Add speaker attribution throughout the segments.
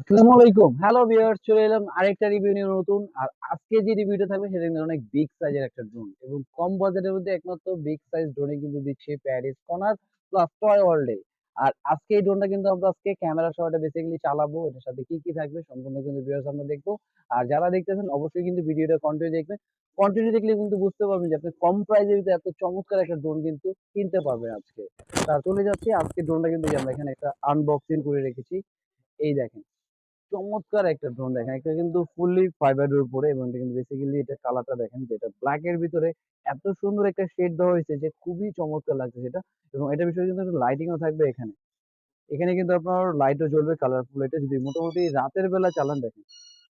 Speaker 1: আসসালামু আলাইকুম। Hello viewers চলে এলাম আরেকটা রিভিউ নিয়ে নতুন। আর আজকে যে রিভিউটা থাকবে, সেটা কিন্তু অনেক বিগ সাইজের একটা ড্রোন এবং কম বাজেটের মধ্যে একমাত্র বিগ সাইজ ড্রোনে কিন্তু দিচ্ছে প্যারিস কর্নার প্লাস টয় ওয়ার্ল্ডে আর আজকে এই ড্রোনটা কিন্তু আমরা আজকে ক্যামেরা বেসিক্যালি চালাবো। এটার সাথে কি কি থাকবে, সম্পূর্ণ কিন্তু ভিউয়ার্স আমরা দেখব। আর যারা দেখতেছেন, অবশ্যই কিন্তু ভিডিওটা কন্টিনিউ দেখবেন। কন্টিনিউ দেখলে কিন্তু বুঝতে পারবেন যে আপনি কম প্রাইসের ভিতরে এত চমৎকার একটা ড্রোন কিন্তু কিনতে পারবেন আজকে। তা চলে যাচ্ছি। আজকে ড্রোনটা কিন্তু আমরা এখানে একটা আনবক্সিং করে রেখেছি। এই দেখেন। চমৎকার একটা ড্রোন দেখেন। এটা কিন্তু ফুললি ফাইবারের উপরে এবং এটা কিন্তু বেসিক্যালি এটা কালারটা দেখেন যেটা ব্ল্যাক এর ভিতরে এত সুন্দর একটা শেড দেওয়া হয়েছে যে খুবই চমৎকার লাগছে সেটা এবং এটা বিষয়ে কিন্তু একটু লাইটিংও থাকবে এখানে। এখানে কিন্তু আপনার লাইটও জ্বলবে কালারফুল এটা যদি মোটামুটি রাতের বেলা চালান দেখেন,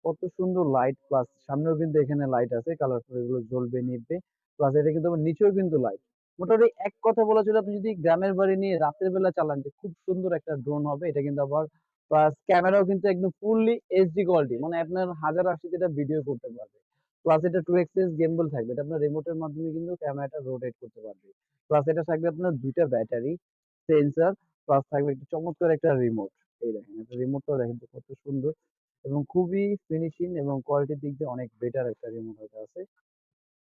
Speaker 1: কত সুন্দর লাইট প্লাস সামনেও কিন্তু এখানে লাইট আছে কালারফুল এগুলো জ্বলবে, নিভবে প্লাস এটা কিন্তু আবার নিচেও কিন্তু লাইট মোটামুটি এক কথা বলা চলে, আপনি যদি গ্রামের বাড়ি নিয়ে রাতের বেলা চালান যে খুব সুন্দর একটা ড্রোন হবে, এটা কিন্তু আবার প্লাস ক্যামেরাও কিন্তু একদম ফুললি এইচডি কোয়ালিটি মানে আপনার হাজার আশিতে এটা ভিডিও করতে পারবে। প্লাস এটা টু এক্সেস গেমবল থাকবে, এটা আপনার রিমোটের মাধ্যমে কিন্তু ক্যামেরাটা রোটেট করতে পারবে। প্লাস এটা থাকবে আপনার দুইটা ব্যাটারি সেন্সর প্লাস থাকবে একটা চমৎকার একটা রিমোট এই দেখেন এটা রিমোটটাও দেখেন তো কত সুন্দর এবং খুবই ফিনিশিং এবং কোয়ালিটির দিক দিয়ে অনেক বেটার একটা রিমোট হতে আছে।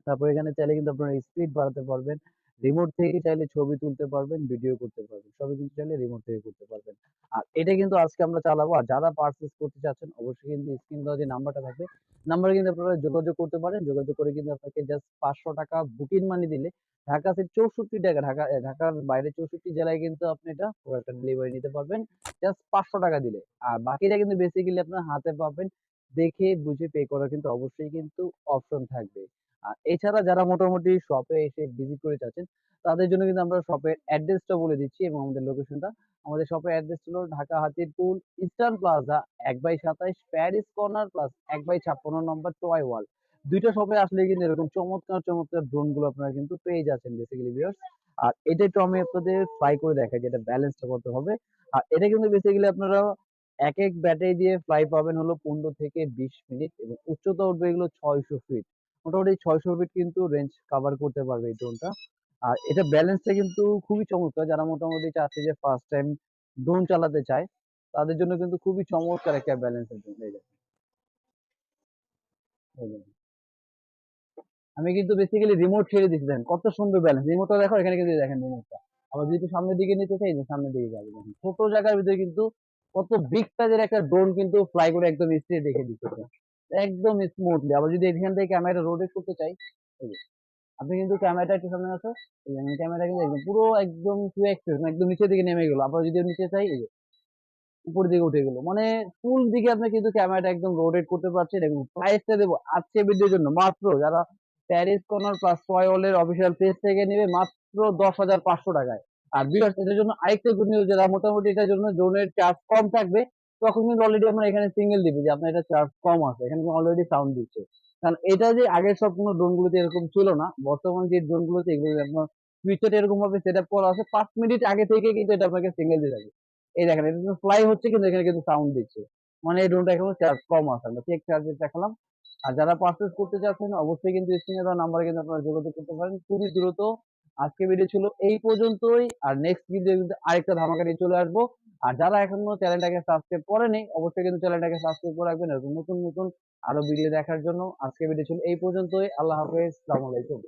Speaker 1: তারপর এখানে চাইলে কিন্তু আপনারা স্পিড বাড়াতে পারবেন। রিমোট থেকে চাইলে ছবি তুলতে পারবেন ভিডিও করতে পারবেন, সবই কিন্তু চাইলে রিমোট থেকে করতে পারবেন। আর এটা কিন্তু আজকে আমরা চালাবো। আর যারা পার্সেস করতে চাচ্ছেন, অবশ্যই কিন্তু স্ক্রিন দেওয়া যে নাম্বারটা থাকবে নাম্বারে কিন্তু আপনারা যোগাযোগ করতে পারেন। যোগাযোগ করে কিন্তু আপনাকে জাস্ট পাঁচশো টাকা বুকিং মানি দিলে ঢাকা থেকে চৌষট্টি টাকা, ঢাকা ঢাকার বাইরে চৌষট্টি জেলায় কিন্তু আপনি এটা প্রোডাক্টটা ডেলিভারি নিতে পারবেন। জাস্ট পাঁচশো টাকা দিলে। আর বাকিটা কিন্তু বেসিক্যালি আপনার হাতে পাবেন দেখে বুঝে পে করা কিন্তু অবশ্যই কিন্তু অপশন থাকবে। আর এছাড়া যারা মোটামুটি শপে এসে ভিজিট করে চাচ্ছেন তাদের জন্য কিন্তু আমরা শপের অ্যাড্রেসটা বলে দিচ্ছি এবং আমাদের লোকেশনটা আমাদের শপের অ্যাড্রেস হলো ঢাকা হাতিরপুল ইস্টার্ন প্লাজা এক বাই সাতাইশ প্যারিস কর্নার প্লাস এক বাই ছাপ্পান্ন নম্বর টয় ওয়ার্ল্ড দুইটা শপে আসলে কিন্তু এরকম চমৎকার চমৎকার ড্রোনগুলো আপনারা কিন্তু পেয়ে যাচ্ছেন বেসিক্যালি ভিউয়ার্স আর এটা একটু আমি আপনাদের ফ্লাই করে দেখাই যেটা ব্যালেন্সটা করতে হবে। আর এটা কিন্তু বেসিক্যালি আপনারা এক এক ব্যাটারি দিয়ে ফ্লাই পাবেন হলো পনেরো থেকে বিশ মিনিট এবং উচ্চতা উঠবে এগুলো ছয়শো ফিট মোটামুটি ছয়শো ফিট কিন্তু রেঞ্জ কাভার করতে পারবে এই ড্রোনটা আর এটা ব্যালেন্সটা কিন্তু খুবই চমৎকার, যারা মোটামুটি চাচ্ছে যে ফার্স্ট টাইম ড্রোন চালাতে চায়, তাদের জন্য কিন্তু খুবই চমৎকার একটা ব্যালেন্সের দেখেন। আমি কিন্তু বেসিক্যালি রিমোট ছেড়ে দিচ্ছি, দেখেন কত সুন্দর ব্যালেন্স রিমোটটা দেখো, এখানে কিন্তু দেখেন রিমোটটা আবার যদি সামনের দিকে নিতে চাই সামনের দিকে যাবে ছোট জায়গার ভিতরে কিন্তু কত বিগ সাইজের একটা ড্রোন কিন্তু ফ্লাই করে একদম স্ট্রেট রেখে দিচ্ছে একদম স্মুথলি আবার যদি এখান থেকে ক্যামেরাটা রোটেট করতে চাই আপনি কিন্তু ক্যামেরাটা একটু সামনে আমি ক্যামেরা কিন্তু একদম পুরো একদম টু একদম নিচের দিকে নেমে গেলো। আবার যদি নিচে চাই যে, উপরের দিকে উঠে গেলো। মানে ফুল দিকে আপনি কিন্তু ক্যামেরাটা একদম রোটেট করতে পারছেন এবং প্রাইসটা দেবো আজকে ভিডিওর জন্য। মাত্র যারা প্যারিস কর্নার প্লাস টয়লের অফিসিয়াল পেজ থেকে নেবে মাত্র দশ হাজার পাঁচশো টাকায়। আর বিকজ এটার জন্য আরেকটা গুড নিউজ যারা মোটামুটি এটার জন্য ড্রোনের চার্জ কম থাকবে। তখন কিন্তু অলরেডি আমরা এখানে সিঙ্গেল দিবে যে, আপনার এটা চার্জ কম আছে। এখানে অলরেডি সাউন্ড দিচ্ছে। কারণ এটা যে আগের সব কোনো ড্রোন গুলোতে এরকম ছিল না, বর্তমান যে ড্রোন গুলোতে এগুলো আপনার ফিচারটা এরকম ভাবে সেট আপ করা আছে, পাঁচ মিনিট আগে থেকে কিন্তু এটা আপনাকে সিঙ্গেল দিয়ে যাবে এই দেখেন, এটা কিন্তু ফ্লাই হচ্ছে কিন্তু এখানে কিন্তু সাউন্ড দিচ্ছে। মানে এই ড্রোনটা এখন চার্জ কম আছে। আমরা চেক চার্জের দেখালাম। আর যারা পারচেস করতে চাচ্ছেন, অবশ্যই কিন্তু স্ক্রিনে দেওয়া নাম্বারে কিন্তু আপনারা যোগাযোগ করতে পারেন। খুবই দ্রুত আজকে ভিডিও ছিল এই পর্যন্তই। আর নেক্সট ভিডিও কিন্তু আরেকটা ধামাকা নিয়ে চলে আসব। আর যারা এখনও চ্যানেলটাকে সাবস্ক্রাইব করেনি, অবশ্যই কিন্তু চ্যানেলটাকে সাবস্ক্রাইব করে রাখবেন এরকম নতুন নতুন আরও ভিডিও দেখার জন্য। আজকে ভিডিও ছিল এই পর্যন্তই। আল্লাহ হাফেজ। সালামালাইকুম